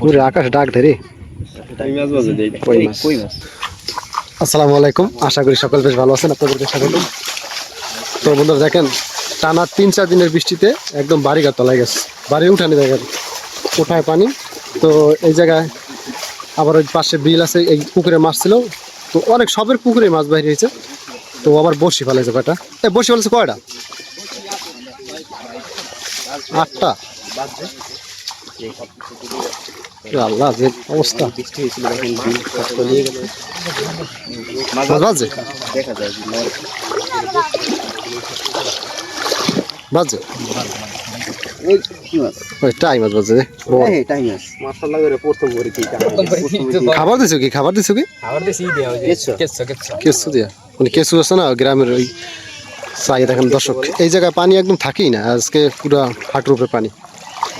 পুরো আকাশ ডাক ধরে আসসালামু আলাইকুম। আশা করি সকল বেশ ভালো আছেন। আপনাদেরকে স্বাগত তো বন্ধুরা দেখেন টানা তিন চার দিনের বৃষ্টিতে একদম বাড়ি ঘর তলায় গেছে। বাড়ি উঠানি দেখেন কোঠায় পানি। তো এই জায়গায় আবার ওই পাশে বিল আছে এই পুকুরে মাছ ছিল। তো অনেক সবের পুকুরে মাছ বাইরে হয়েছে। তো আবার বসি ফেলেছে কয়টা? এ বসি ফেলেছে কয়টা? আটটা। আল্লাহ যে অবস্থা। মাছ বাজে। বাজে। ওই টাই মাছ বাজে রে। বল। খাবার দিছো কি? খাবার দিছো কি? কেসু দিয়া মানে কেসু আছে না গ্রামের ওই চাই দেখেন দর্শক। এই জায়গায় পানি একদম থাকেই না। আজকে পুরো হাঁটুর উপরে পানি।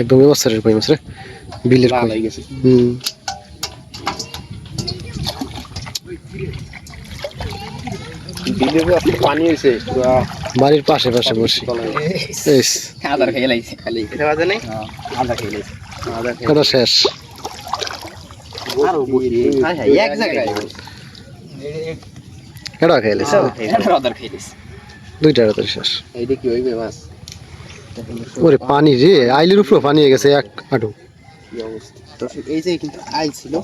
একদম এবছরের কই মাছ রে? বিলের কই? হুম। বাড়ির পাশে পাশে বসি। এস আদার খেয়ে লাইছে খালি। এটা বাজে নাই? আদা খেয়ে লাইছে। আদা খেয়ে কথা শেষ? খেয়ে লাইছে? দুইটা শেষ। এইটা কি হইবে মাছ? ওরে পানি রে আইলের উপরে পানি হয়ে গেছে এক হাঁটু দর্শক এই যে কিন্তু আই ছিল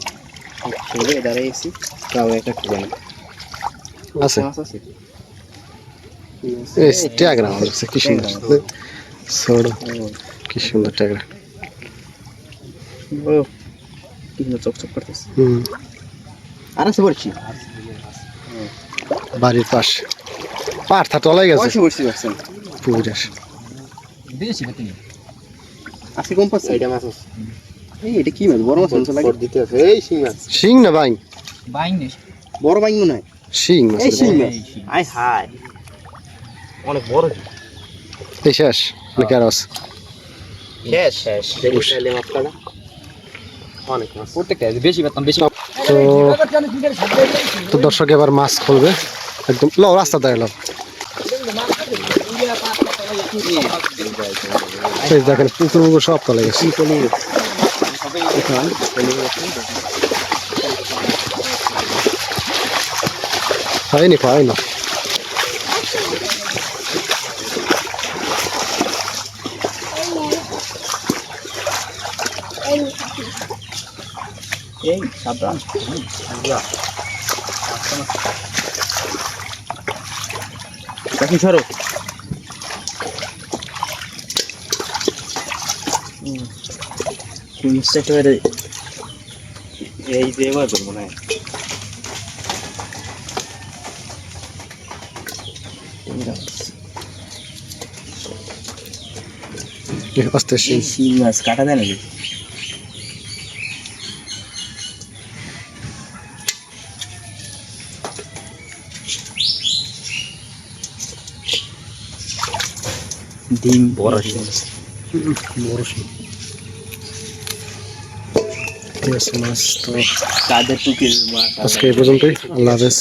দাঁড়িয়েছি তাও একটা খুঁজে না আছে। ট্যাগরা আছে কি সুন্দর। ছোড়ো কি সুন্দর ট্যাগরা। ও চকচক করতেছে। হুম। আর আছে বলছি বাড়ির পাশে। পার্থা তলাই গেছে। পয়সা কম পাচ্ছে এটা মাছ আছে এই এটা কি মাছ বড় মাছ মনে লাগে দিতে আছে এই শিং মাছ শিং না বাইং বড় বাইং মনে হয় শিং মাছ এই শিং মাছ আই হাই অনেক বড় এই শেষ নাকি আর আছে শেষ শেষ দেখি তাহলে মাছটা অনেক মাছ প্রত্যেকটা বেশি পেতাম বেশি তো তো দর্শক এবার মাছ খুলবে একদম লো রাস্তা দাঁড়িয়ে লো এই দেখেন পুকুর পুকুর সব তলে গেছে। হয়নি হয়নি। এই সাবধান দেখি সরো। একেবারে এই যে এবার মনে হয় আস্তে শিং শিং মাছ কাটা দেয় নাকি ডিম বড় শিং বড় শিং ঠিক আছে মাছ তো আজকে এই পর্যন্তই। আল্লাহ হাফেজ।